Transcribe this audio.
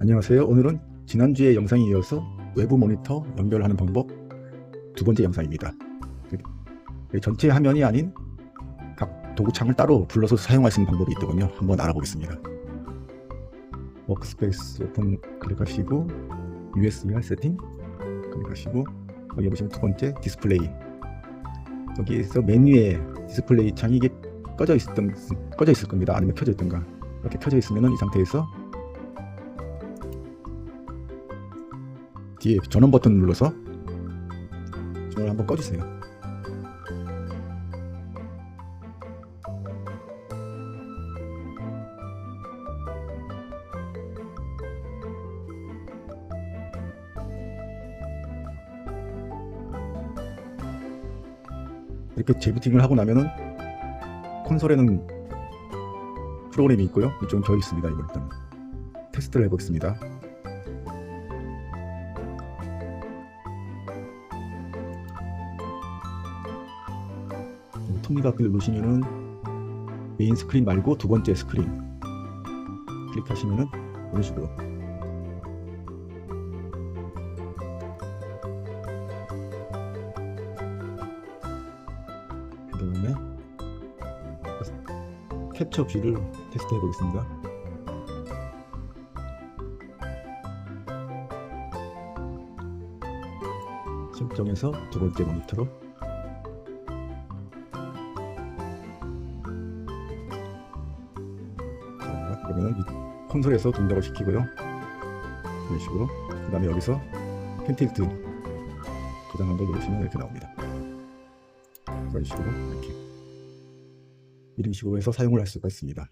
안녕하세요. 오늘은 지난주의 영상에 이어서 외부 모니터 연결하는 방법 두 번째 영상입니다. 그 전체 화면이 아닌 각 도구창을 따로 불러서 사용할 수 있는 방법이 있더군요. 한번 알아보겠습니다. 워크스페이스 오픈 클릭하시고 USBR 세팅 클릭하시고 여기 보시면 두 번째 디스플레이 여기에서 메뉴에 디스플레이 창이 꺼져 있었던 꺼져 있을 겁니다. 아니면 켜져 있던가 이렇게 켜져 있으면 이 상태에서 뒤에 전원 버튼 눌러서 전원을 한번 꺼주세요. 이렇게 재부팅을 하고 나면은 콘솔에는 프로그램이 있고요. 이쪽은 져 있습니다. 이걸 일단 테스트를 해보겠습니다. 톱니바퀴를 누르시면은 메인 스크린 말고 두 번째 스크린 클릭하시면은 이런 식으로 그 다음에 캡처 뷰를 테스트 해 보겠습니다. 설정에서 두 번째 모니터로 그러면 이 콘솔에서 동작을 시키고요. 이런 식으로. 그 다음에 여기서 펜 틸트 저장한 걸 누르시면 이렇게 나옵니다. 이런 식으로 이렇게 이런 식으로 해서 사용을 할 수가 있습니다.